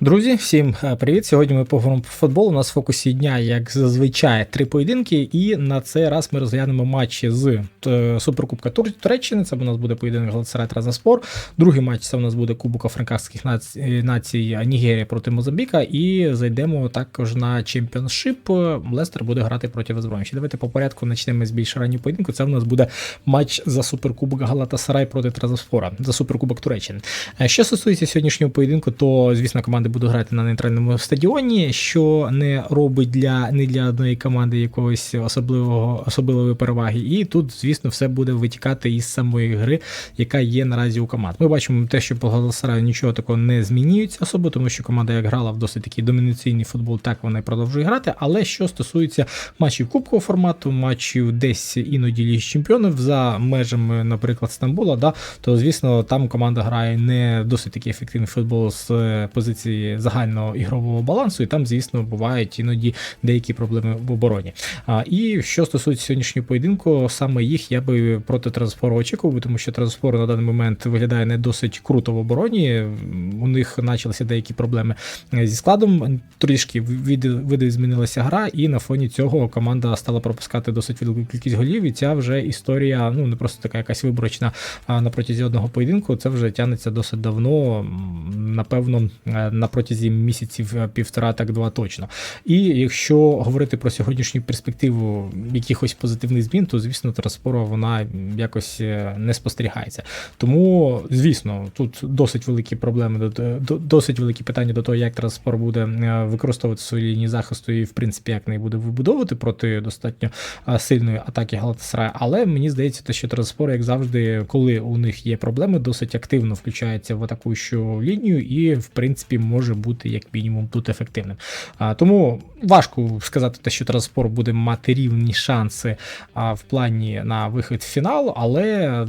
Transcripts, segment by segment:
Друзі, всім е, привіт! Сьогодні ми поговоримо про футбол. У нас в фокусі дня, як зазвичай, три поєдинки, і на цей раз ми розглянемо матчі з е, Суперкубка Туреччини. Це у нас буде поєдинок Галатасарай Транспор. Другий матч це у нас буде Кубок Африканських націй, націй Нігерія проти Мозамбіка. І зайдемо також на чемпіоншип. Лестер буде грати проти Везбромічі. Давайте по порядку почнемо з більш раннього поєдинку. Це у нас буде матч за Суперкубок Галатасарай проти Транспора за Суперкубок Туреччини. Е, Що стосується сьогоднішнього поєдинку, то звісно команди будуть грати на нейтральному стадіоні, що не робить для не для одної команди якогось особливого особливої переваги. І тут, звісно, все буде витікати із самої гри, яка є наразі у команд. Ми бачимо те, що по Галасараю нічого такого не змінюється особо, тому що команда як грала в досить такий домінаційний футбол, так вона і продовжує грати. Але що стосується матчів кубкового формату, матчів десь іноді Ліги чемпіонів за межами, наприклад, Стамбула, да, то звісно там команда грає не досить такий ефективний футбол з е, позиції загального ігрового балансу, і там, звісно, бувають іноді деякі проблеми в обороні. А, і що стосується сьогоднішнього поєдинку, саме їх я би проти трансфору очікував, тому що трансфор на даний момент виглядає не досить круто в обороні. У них почалися деякі проблеми зі складом. Трішки види змінилася гра, і на фоні цього команда стала пропускати досить велику кількість голів. І ця вже історія, ну не просто така якась виборочна на протязі одного поєдинку. Це вже тягнеться досить давно, напевно, е, на протязі місяців е, півтора, так два точно. І якщо говорити про сьогоднішню перспективу якихось позитивних змін, то звісно, Траспора вона якось е, не спостерігається. Тому, звісно, тут досить великі проблеми, до- до- досить великі питання до того, як Транспор буде е, використовувати свої лінії захисту і, в принципі, як неї буде вибудовувати проти достатньо сильної атаки Галатасарая. Але мені здається, те, що Транспор, як завжди, коли у них є проблеми, досить активно включається в атакуючу лінію і, в принципі, може бути як мінімум тут ефективним. А, тому важко сказати, те, що Транспор буде мати рівні шанси а, в плані на вихід в фінал, але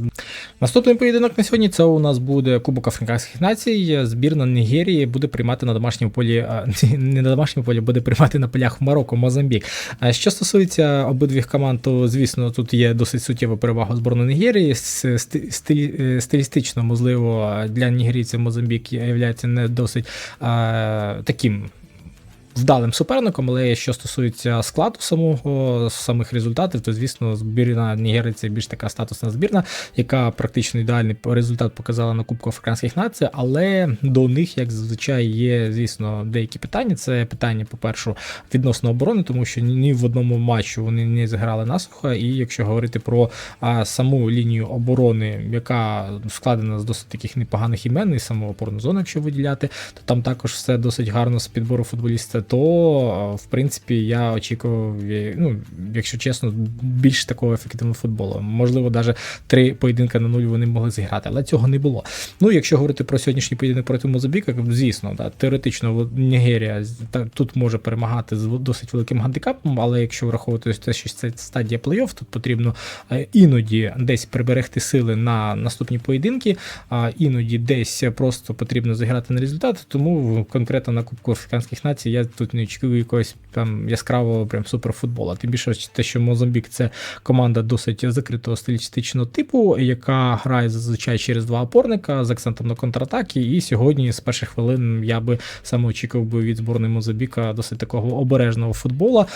наступний поєдинок на сьогодні це у нас буде Кубок Африканських націй. Збірна Нігерії буде приймати на домашньому полі, а, не на домашньому полі, буде приймати на полях Марокко, Мозамбік. А Що стосується обидвіх команд, то звісно тут є досить суттєва перевага зборної Нігерії. Е, Стилістично, можливо, для нігерійців Мозамбік є не досить таким. Вдалим суперником, але що стосується складу самого самих результатів, то звісно, збірна Нігерії це більш така статусна збірна, яка практично ідеальний результат показала на Кубку Африканських націй, але до них, як зазвичай, є, звісно, деякі питання. Це питання, по-перше, відносно оборони, тому що ні в одному матчу вони не зіграли насухо. І якщо говорити про а, саму лінію оборони, яка складена з досить таких непоганих імен, і саму опорну зону, якщо виділяти, то там також все досить гарно з підбору футболіста, то в принципі я очікував, е, ну, якщо чесно, більш такого ефективного футболу. Можливо, навіть три поєдинки на нуль вони могли зіграти, але цього не було. Ну, якщо говорити про сьогоднішній поєдинок проти Мозамбіка, звісно, да, теоретично Нігерія тут може перемагати з досить великим гандикапом, але якщо враховувати те, що це стадія плей-офф, тут потрібно е, іноді десь приберегти сили на наступні поєдинки, а іноді десь просто потрібно зіграти на результат. Тому конкретно на Кубку Африканських націй я тут не очікую якогось там яскравого прям суперфутбола. Тим більше те, що Мозамбік це команда досить закритого стилістичного типу, яка грає зазвичай через два опорника з акцентом на контратаки. І сьогодні з перших хвилин я би саме очікував би від зборної Мозамбіка досить такого обережного футбола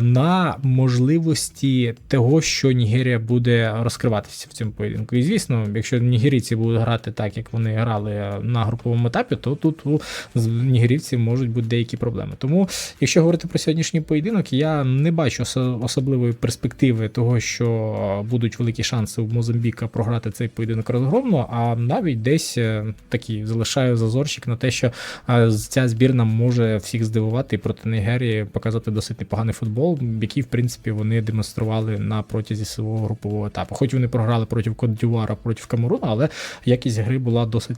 на можливості того, що Нігерія буде розкриватися в цьому поєдинку. І звісно, якщо нігерійці будуть грати так, як вони грали на груповому етапі, то тут у нігерійців можуть бути деякі проблеми. Тому, якщо говорити про сьогоднішній поєдинок, я не бачу особливої перспективи того, що будуть великі шанси у Мозамбіка програти цей поєдинок розгромно, а навіть десь е, такий залишаю зазорчик на те, що ця збірна може всіх здивувати і проти Нігерії показати досить непоганий футбол, який, в принципі, вони демонстрували на протязі свого групового етапу. Хоч вони програли проти Кот-Дювара, проти Камеруна, але якість гри була досить.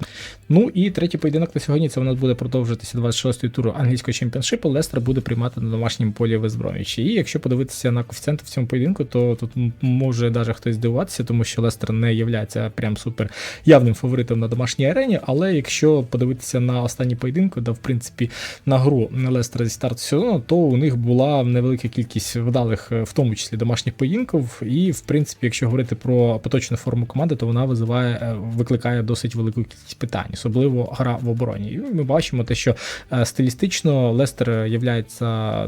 Ну і третій поєдинок на сьогодні це у нас буде продовжитися 26-й тур англійського чемпіоншипу. Чемпіоншипу, Лестер буде приймати на домашньому полі Вестбромвічі. І якщо подивитися на коефіцієнти в цьому поєдинку, то тут може навіть хтось здивуватися, тому що Лестер не є прям супер явним фаворитом на домашній арені. Але якщо подивитися на останні поєдинки, да, в принципі, на гру Лестера зі старту сезону, то у них була невелика кількість вдалих, е, в тому числі домашніх поєдинків. І, в принципі, якщо говорити про поточну форму команди, то вона визиває, е, викликає досить велику кількість питань, особливо гра в обороні. І ми бачимо те, що е, стилістично Лестер є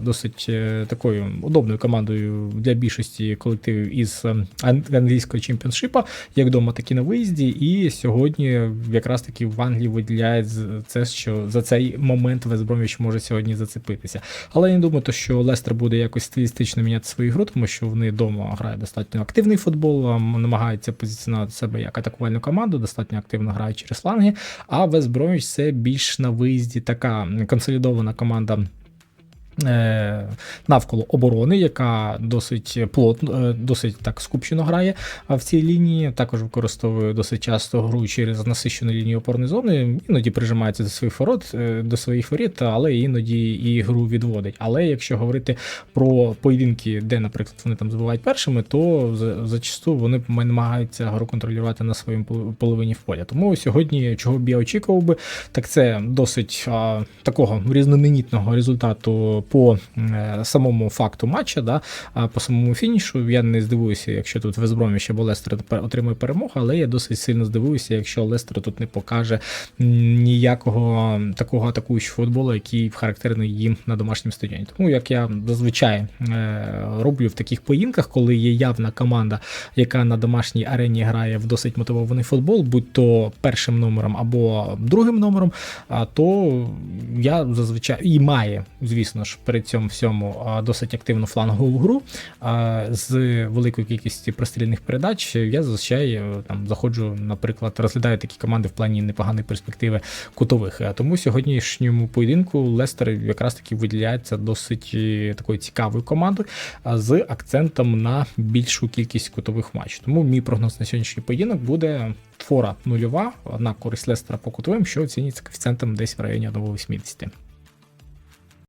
досить е, такою удобною командою для більшості колективів із е, англійського чемпіоншипа, як вдома, так і на виїзді. І сьогодні якраз таки в Англії виділяє це, що за цей момент Вестбромвіч може сьогодні зацепитися. Але я не думаю, що Лестер буде якось стилістично міняти свою гру, тому що вони вдома грають достатньо активний футбол, намагаються позиціонувати себе як атакувальну команду, достатньо активно грають через фланги. А Вестбромвіч це більш на виїзді така консолідована команда. Е, Навколо оборони, яка досить плотно, е, досить так скупчено грає в цій лінії. Також використовує досить часто гру через насищену лінію опорної зони. Іноді прижимається до своїх ворот, е, до своїх воріт, але іноді і гру відводить. Але якщо говорити про поєдинки, де, наприклад, вони там забувають першими, то зачасту вони намагаються гру контролювати на пол- половині поля. Тому сьогодні, чого б я очікував би, так це досить а, такого різноманітного результату по е, самому факту матча, да, по самому фінішу. Я не здивуюся, якщо тут Везброміч або Лестер отримує перемогу, але я досить сильно здивуюся, якщо Лестер тут не покаже ніякого такого атакуючого футболу, який характерний їм на домашньому стадіоні. Тому як я зазвичай е, роблю в таких поїнках, коли є явна команда, яка на домашній арені грає в досить мотивований футбол, будь то першим номером або другим номером, то я зазвичай і має, звісно ж, при цьому всьому досить активну флангову гру з великою кількістю прострільних передач. Я зазвичай е, там заходжу, наприклад, розглядаю такі команди в плані непоганої перспективи кутових. Тому сьогоднішньому поєдинку Лестер якраз таки виділяється досить е, такою цікавою командою з акцентом на більшу кількість кутових матчів. Тому мій прогноз на сьогоднішній поєдинок буде фора нульова на користь Лестера по кутовим, що оцінюється коефіцієнтом десь в районі 1,80.